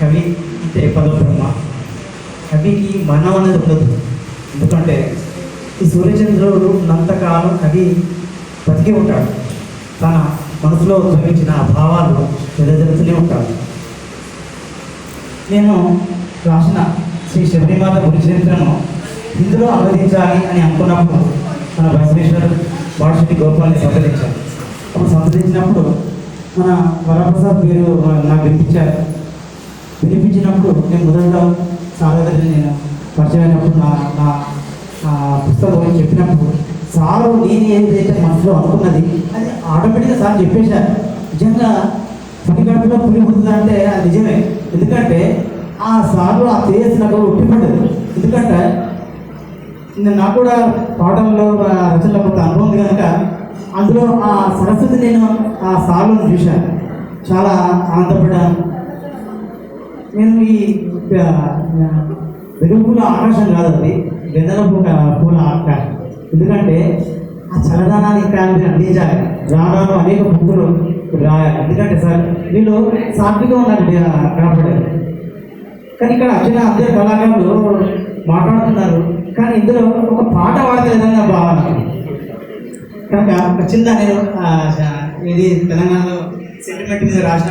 కవి అంటే పదబ్రహ్మ కవికి మనం అనేది ఉండదు. ఎందుకంటే ఈ సూర్యచంద్రుడు ఉన్నంతకాలం కవి బతికే ఉంటాడు. తన మనసులో ఉద్భవించిన ఆ భావాలు వెదజల్లుతూనే ఉంటాడు. నేను రాసిన శ్రీ శబరిమాత గురి చరిత్రను ఇందులో అనువదించాలి అని అనుకున్నప్పుడు మన బసవేశ్వర వాడశెట్టి గోపాల్ని సంప్రదించాను. అప్పుడు సంప్రదించినప్పుడు మన వరప్రసాద్ పేరు నాకు వినిపించారు. వినిపించినప్పుడు నేను మొదట్లో సార్ దగ్గర నేను పరిచయం అయినప్పుడు నా నా పుస్తకం చెప్పినప్పుడు సారు నేను ఏదైతే మనసులో అనుకున్నది అది ఆటోమేటిక్గా సార్ చెప్పేశారు. నిజంగా పని గడపలో పులి పుడుతుందంటే అది నిజమే. ఎందుకంటే ఆ సార్లు ఆ తేజస్ నాకు ఉట్టిపడ్డదు ఎందుకంటే నేను నాకు కూడా పాటల్లో రచనలో కొంత అనుభవం ఉంది కనుక అందులో ఆ సరస్వతి నేను ఆ సార్లను చూశాను. చాలా ఆనందపడ్డాను. నేను ఈ వెలుగుల ఆకాశం కాదు వెన్నెల పూల పూల ఆకాశం. ఎందుకంటే ఆ చలనాన్ని ఇక్కడ అందించాలి. రాను అనేక బుక్కులు రాయాలి. ఎందుకంటే సార్ వీళ్ళు సాత్వికం నాకు కనపడారు కానీ ఇక్కడ వచ్చిన అందరు కళాకారులు మాట్లాడుతున్నారు. కానీ ఇందులో ఒక పాట వాడలేదన్న భావన కనుక చిన్న నేను ఇది తెలంగాణలో సెంటిమెంట్ మీద రాసిన